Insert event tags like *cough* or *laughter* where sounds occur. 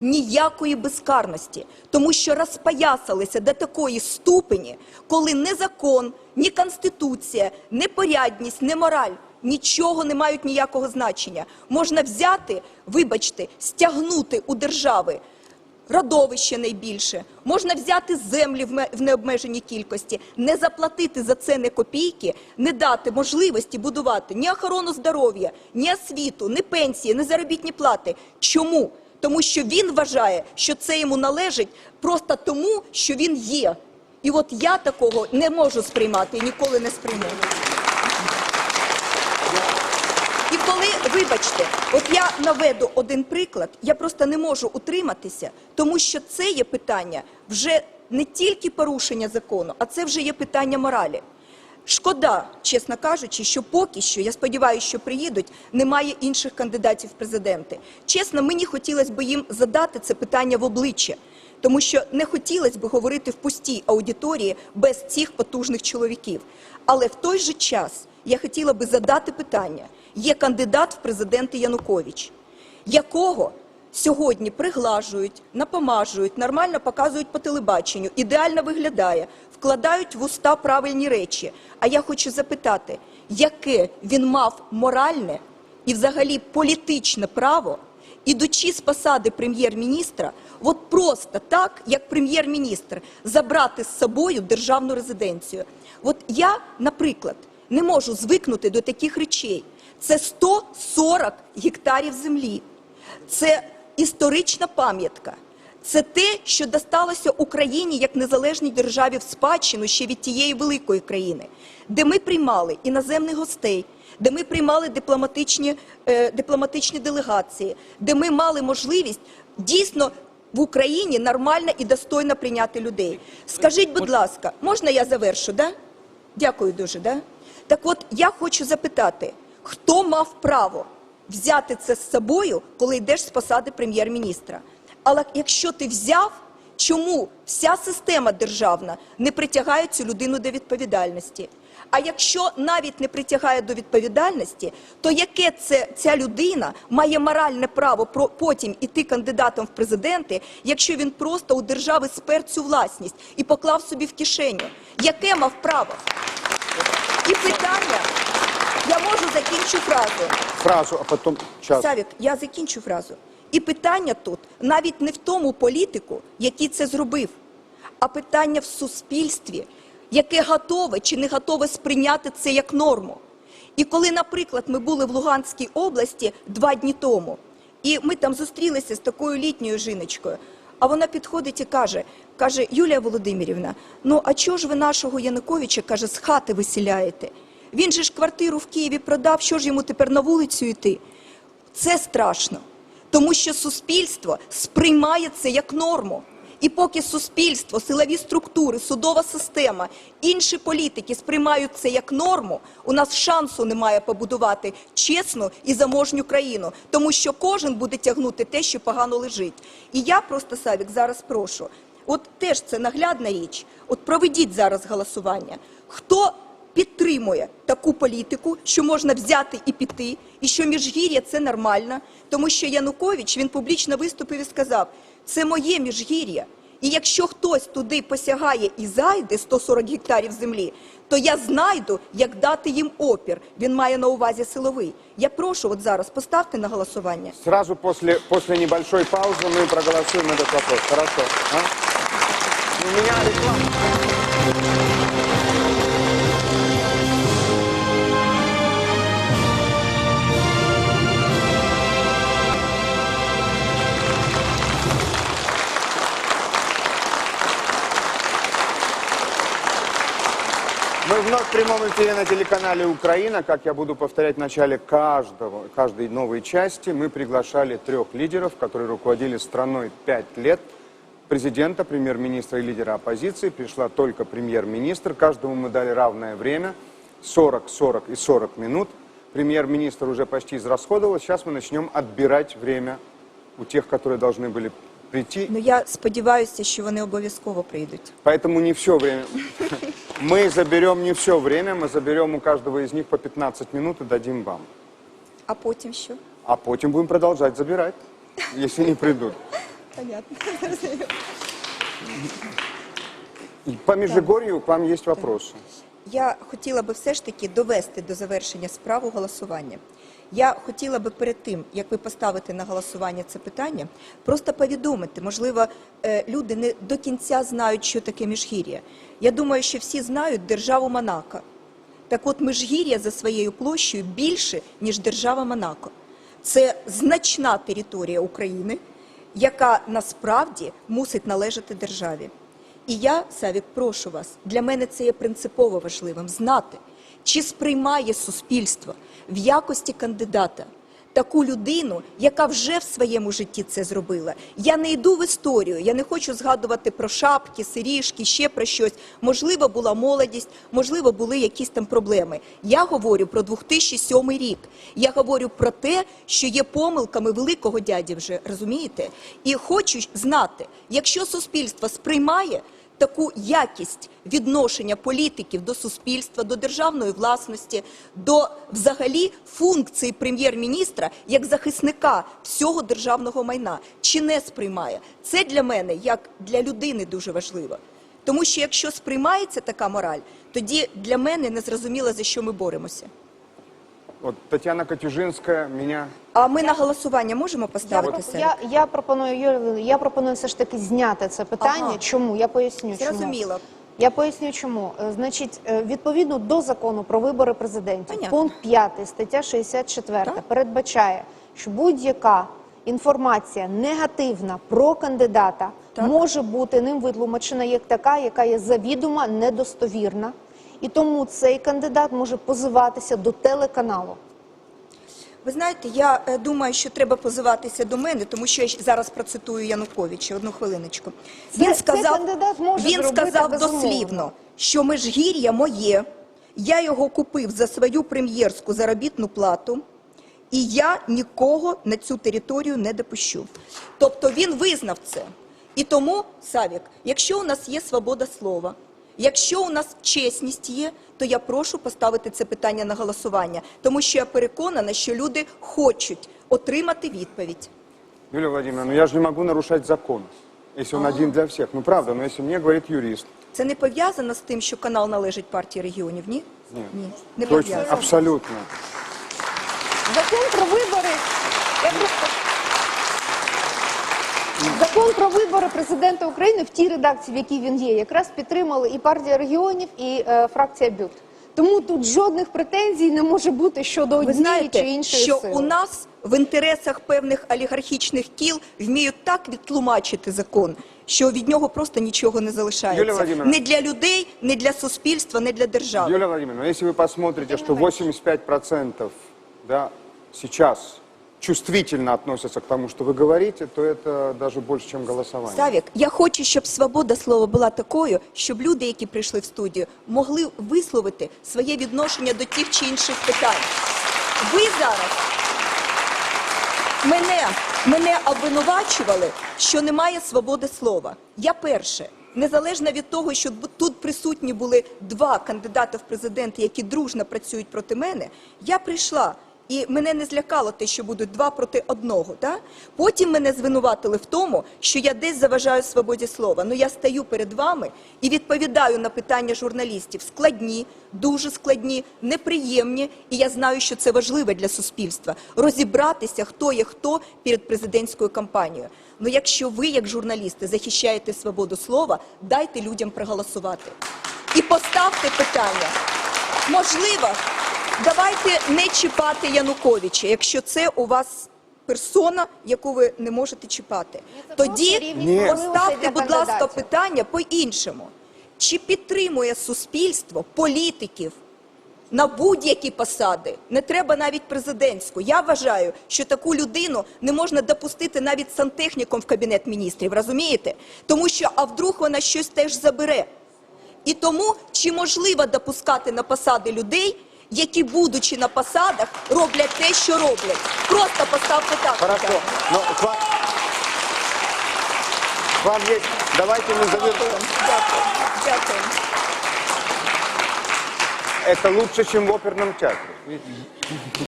ніякої безкарності, тому що розпоясалися до такої ступені, коли не закон, ні конституція, ні порядність, ні мораль нічого не мають ніякого значення. Можна взяти, вибачте, стягнути у держави родовище найбільше, можна взяти землі в необмеженій кількості, не заплатити за це не копійки, не дати можливості будувати ні охорону здоров'я, ні освіту, ні пенсії, ні заробітні плати. Чому? Тому що він вважає, що це йому належить просто тому, що він є. І от я такого не можу сприймати і ніколи не сприйму. І коли, вибачте, от я наведу один приклад, я просто не можу утриматися, тому що це є питання вже не тільки порушення закону, а це вже є питання моралі. Шкода, чесно кажучи, що поки що, я сподіваюся, що приїдуть, немає інших кандидатів в президенти. Чесно, мені хотілося б їм задати це питання в обличчя, тому що не хотілося б говорити в пустій аудиторії без цих потужних чоловіків. Але в той же час я хотіла би задати питання: є кандидат в президенти Янукович, якого сьогодні приглажують, напомажують, нормально показують по телебаченню, ідеально виглядає, вкладають в уста правильні речі. А я хочу запитати, яке він мав моральне і взагалі політичне право, ідучи з посади прем'єр-міністра, от просто так, як прем'єр-міністр, забрати з собою державну резиденцію. От я, наприклад, не можу звикнути до таких речей. Це 140 гектарів землі. Це історична пам'ятка. Це те, що досталося Україні як незалежній державі в спадщину ще від тієї великої країни, де ми приймали іноземних гостей, де ми приймали дипломатичні, е, дипломатичні делегації, де ми мали можливість дійсно в Україні нормально і достойно прийняти людей. Скажіть, будь ласка, можна я завершу? Да? Дякую дуже. Да? Так от я хочу запитати, хто мав право взяти це з собою, коли йдеш з посади прем'єр-міністра? Але якщо ти взяв, чому вся система державна не притягає цю людину до відповідальності? А якщо навіть не притягає до відповідальності, то яке це ця людина має моральне право про потім іти кандидатом в президенти, якщо він просто у держави спер цю власність і поклав собі в кишеню? Яке мав право? І питання, я можу закінчу фразу. Фразу, а потом час. Савік, я закінчу фразу. І питання тут навіть не в тому політику, який це зробив, а питання в суспільстві, яке готове чи не готове сприйняти це як норму. І коли, наприклад, ми були в Луганській області два дні тому, і ми там зустрілися з такою літньою жіночкою, а вона підходить і каже, каже, Юлія Володимирівна, ну а чого ж ви нашого Януковича, каже, з хати виселяєте? Він же ж квартиру в Києві продав, що ж йому тепер на вулицю йти? Це страшно, тому що суспільство сприймає це як норму. І поки суспільство, силові структури, судова система, інші політики сприймають це як норму, у нас шансу немає побудувати чесну і заможню країну, тому що кожен буде тягнути те, що погано лежить. І я просто Савік зараз прошу. От теж це наглядна річ. От проведіть зараз голосування. Хто підтримує таку політику, що можна взяти і піти, і що міжгір'я це нормально, тому що Янукович він публічно виступив і сказав: це моє міжгір'я. І якщо хтось туди посягає і зайде 140 гектарів землі, то я знайду, як дати їм опір. Він має на увазі силовий. Я прошу, от зараз поставте на голосування. Сразу после, после небольшой паузы мы проголосуем этот вопрос. Хорошо. а? У меня реклама. Мы вновь в прямом эфире на телеканале «Украина». Как я буду повторять в начале каждого, каждой новой части, мы приглашали трех лидеров, которые руководили страной пять лет. Президента, премьер-министра и лидера оппозиции. Пришла только премьер-министр. Каждому мы дали равное время. 40, 40 и 40 минут. Премьер-министр уже почти израсходовал. Сейчас мы начнем отбирать время у тех, которые должны были прийти. Ну я сподіваюся, що вони обов'язково прийдуть. Поэтому не все *laughs* время. Мы заберем не все время, мы заберем у каждого из них по 15 минут и дадим вам. А потім що? А потім будем продолжать забирать, если не придут. понятно. И По Межигорью к вам есть вопросы. Я хотіла би все ж таки довести до завершення справу голосування. Я хотіла би перед тим, як ви поставите на голосування це питання, просто повідомити. Можливо, е, люди не до кінця знають, що таке міжгір'я. Я думаю, що всі знають державу Монако. Так от Межгір'я за своєю площею більше, ніж держава Монако. Це значна територія України, яка насправді мусить належати державі. І я, Савік, прошу вас, для мене це є принципово важливим знати, чи сприймає суспільство в якості кандидата таку людину, яка вже в своєму житті це зробила. Я не йду в історію, я не хочу згадувати про шапки, сиріжки, ще про щось. Можливо, була молодість, можливо, були якісь там проблеми. Я говорю про 2007 рік. Я говорю про те, що є помилками великого дяді вже, розумієте? І хочу знати, якщо суспільство сприймає таку якість відношення політиків до суспільства, до державної власності, до взагалі функції прем'єр-міністра як захисника всього державного майна, чи не сприймає. Це для мене, як для людини, дуже важливо. Тому що якщо сприймається така мораль, тоді для мене не зрозуміло, за що ми боремося. Вот Татьяна Катюжинская меня... А ми на голосування можемо поставити про- я, я пропоную Юлію, я пропоную все ж таки зняти це питання. Ага. Чому? Я поясню. Чому. Зрозуміло. Я поясню, чому. Е, Значить, е, відповідно до закону про вибори президентів, Понятно. пункт 5, стаття 64 Так. передбачає, що будь-яка інформація негативна про кандидата Так. може бути ним витлумачена як така, яка є завідома недостовірна. І тому цей кандидат може позиватися до телеканалу. Ви знаєте, я е, думаю, що треба позиватися до мене, тому що я зараз процитую Януковича. Одну хвилиночку. Він сказав, може він сказав безумовно. дослівно, що межгір'я моє, я його купив за свою прем'єрську заробітну плату, і я нікого на цю територію не допущу. Тобто він визнав це. І тому, Савік, якщо у нас є свобода слова, якщо у нас чесність є, то я прошу поставити це питання на голосування, тому що я переконана, що люди хочуть отримати відповідь. Юлия Владимировна, ну я же не могу нарушать закон, если он один для всех. Ну правда, но если мне говорит юрист. Це не пов'язано з тим, що канал належить партії регіонів, ні? Ні. Ні, не Точно, пов'язано. абсолютно. Закон про вибори. Я просто... Закон про вибори президента України в тій редакції, в якій він є, якраз підтримали і партія регіонів, і е, фракція БЮТ. Тому тут жодних претензій не може бути щодо Ви однієї знаєте, чи іншої що сили. у нас в інтересах певних олігархічних кіл вміють так відтлумачити закон, що від нього просто нічого не Юлія залишається. Володимирівна. Не для людей, не для суспільства, не для держави. Юлия Владимировна, если вы посмотрите, что 85% да, сейчас чувствительно относятся к тому, что вы говорите, то это даже больше, чем голосование. Савік, я хочу, щоб свобода слова була такою, щоб люди, які прийшли в студію, могли висловити своє відношення до тих чи інших питань. Ви зараз мене, мене обвинувачували, що немає свободи слова. Я перше. Незалежно від того, що бу- тут присутні були два кандидати в президенти, які дружно працюють проти мене, я прийшла. І мене не злякало те, що будуть два проти одного. Да? Потім мене звинуватили в тому, що я десь заважаю свободі слова. Ну я стою перед вами і відповідаю на питання журналістів складні, дуже складні, неприємні. І я знаю, що це важливо для суспільства розібратися, хто є хто перед президентською кампанією. Ну якщо ви, як журналісти, захищаєте свободу слова, дайте людям проголосувати і поставте питання. Можливо, давайте не чіпати Януковича, якщо це у вас персона, яку ви не можете чіпати. Тоді Ні. можливостей поставте, будь ласка, питання по-іншому. Чи підтримує суспільство політиків на будь-які посади? Не треба навіть президентську. Я вважаю, що таку людину не можна допустити навіть сантехніком в кабінет міністрів, розумієте? Тому що, а вдруг вона щось теж забере. І тому чи можливо допускати на посади людей, які, будучи на посадах, роблять те, що роблять? Просто поставте так. Хорошо. питання. Но к вам, к вам есть... Давайте мы завершим. Дякую. Дякую. Это лучше, чем в оперном театре.